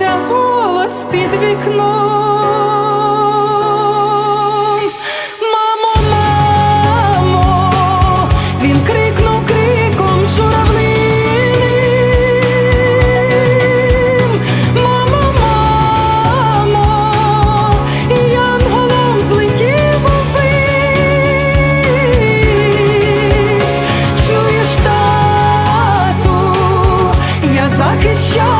почувся голос під вікном. Мамо, мамо, він крикнув криком журавлиним. Мамо, мамо, і янголом злетів увись. Чуєш, тату, я захищав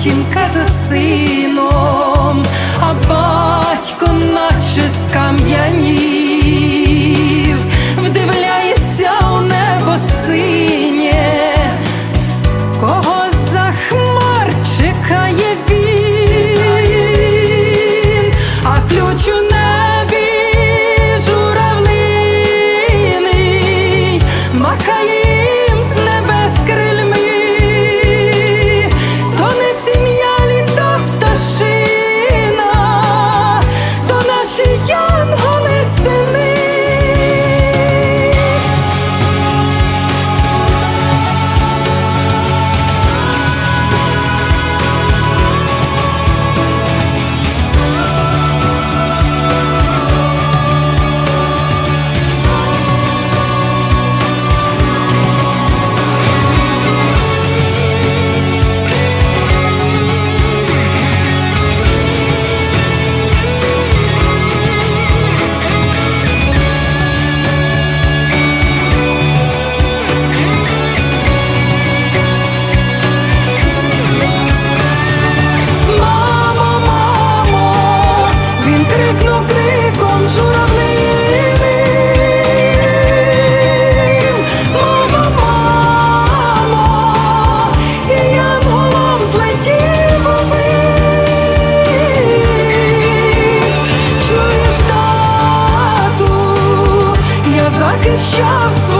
матінка за сином, а батько наче скам'янів, вдивляється у небо синє, кого за хмар чекає він, а ключ у він крикнув криком журавлиним. Мамо, мамо, і злетів. Чуєш, тату, я захищав свою